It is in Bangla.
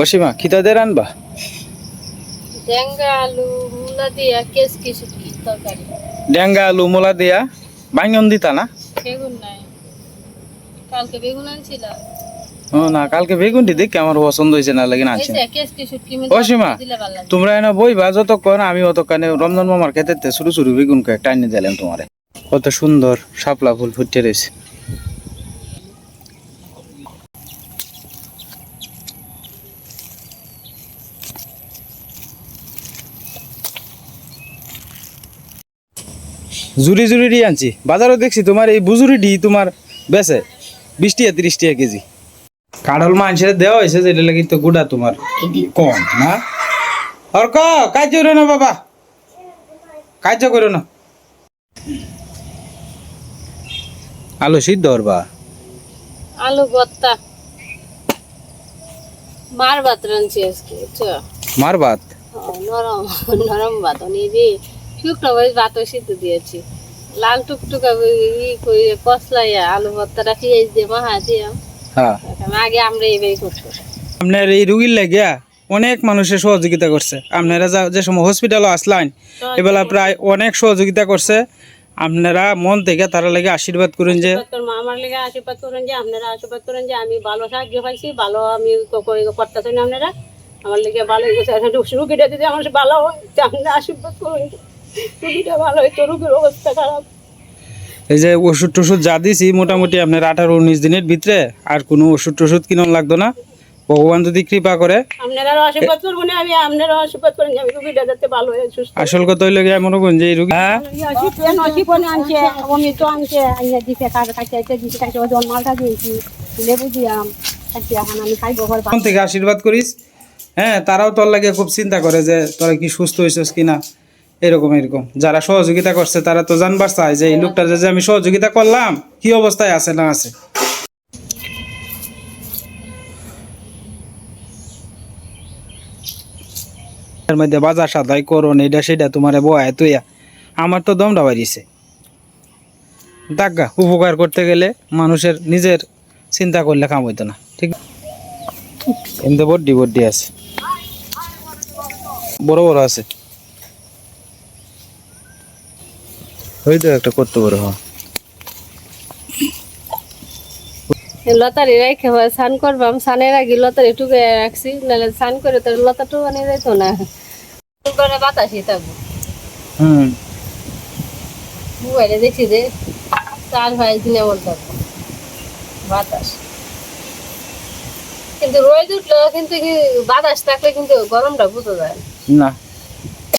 অসীমা খিতা দিয়ে রানবা? ডেঙ্গা আলু মূলা দিয়া কেস কিছু তরকারি? ডেঙ্গা আলু মোলা দিয়া? দিতা না? বেগুন নাই। কালকে বেগুন আনছিলাম ও না কালকে বেগুনটি দেখে আমার পছন্দ হয়েছে না লাগে না এই আনছি। যে কেস কিছু কি ও সীমা, দিলে তোমরা এনে বইবা যতক্ষণ আমি অতক্ষণে রমজান মামার খেতে শুরু শুরু বেগুন কয়েক টাইনে দিলাম তোমারে। কত সুন্দর শাপলা ফুল ফুটে রয়েছে। জুরি জুরি ডি আনছি। বাজারও দেখছি তোমার এই বুজুরি ডি তোমার বেছে বিশ টাকা তিরিশ টাকা কেজি। কাঠল মাংসের দেওয়া হয়েছে যেটা লাগি তো গুড়া তোমার। কম না? আর ক কার্য করো না বাবা। কার্য করো না। আলু সিদ্ধ বা আলু ভর্তা। মার ভাত রাঁধছি আজকে মার ভাত? নরম নরম ভাত নিয়ে ভাই ভাত সিদ্ধ দিয়েছি। লাল টুকটুকা ই করে কসলাইয়া আলু ভর্তাটা পেঁয়াজ দিয়ে মাহা দিয়ে হ্যাঁ। আগে আমরা এইভাবে করব আপনার এই রুগীর লাগিয়া অনেক মানুষের সহযোগিতা করছে। আপনারা যে সময় হসপিটালও আসলেন এবেলা প্রায় অনেক সহযোগিতা করছে। আপনারা মন থেকে তারা লাগে আশীর্বাদ করেন যে আমার লেগে আশীর্বাদ করেন যে আপনারা আশীর্বাদ করেন যে আমি ভালো সাহায্য পাইছি ভালো আমি করতেছি না আপনারা। আমার লেগে ভালো হয়ে গেছে রুগীটা যদি আমার ভালো হয় আপনারা আশীর্বাদ করুন। রুগীটা ভালো হয় তো রুগীর অবস্থা খারাপ। এই যে ওষুধ টষুধ যা দিছি মোটামুটি আপনার আঠারো উনিশ দিনের ভিতরে আর কোনো ওষুধ টষুধ কিনন লাগতো না। ভগবান যদি কৃপা করে। আসল কথা হইলে গিয়ে মনে করেন যে এই রুগী হ্যাঁ? থেকে আশীর্বাদ করিস। হ্যাঁ তারাও তোর লাগে খুব চিন্তা করে যে তোরা কি সুস্থ হয়েছিস কিনা। এরকম এরকম। যারা সহযোগিতা করছে তারা তো জানবার চায় যে এই লোকটা যে আমি সহযোগিতা করলাম কি অবস্থায় আছে না আছে। এর মধ্যে বাজার সাদাই করুন এটা সেটা তোমার বয় তুইয়া। আমার তো দমটা বাড়িছে। দাগা উপকার করতে গেলে মানুষের নিজের চিন্তা করলে কাম হইতো না ঠিক? এমনি বড্ডি বড্ডি আছে। বড় বড় আছে। ওই তো একটা করতে বড় হ্যাঁ। লতারি রেখে স্নান করবাম স্নানের আগে লতারি টুকে রাখছি নাহলে স্নান করে তো লতা টুকানি যাইতো না। করে বাতাসি থাকব হুম। মোবাইলে দেখছি যে চার ভাই দিনে এমন থাকব বাতাস। কিন্তু রোদ উঠল কিন্তু কি বাতাস থাকলে কিন্তু গরমটা বুঝতে যায়। না।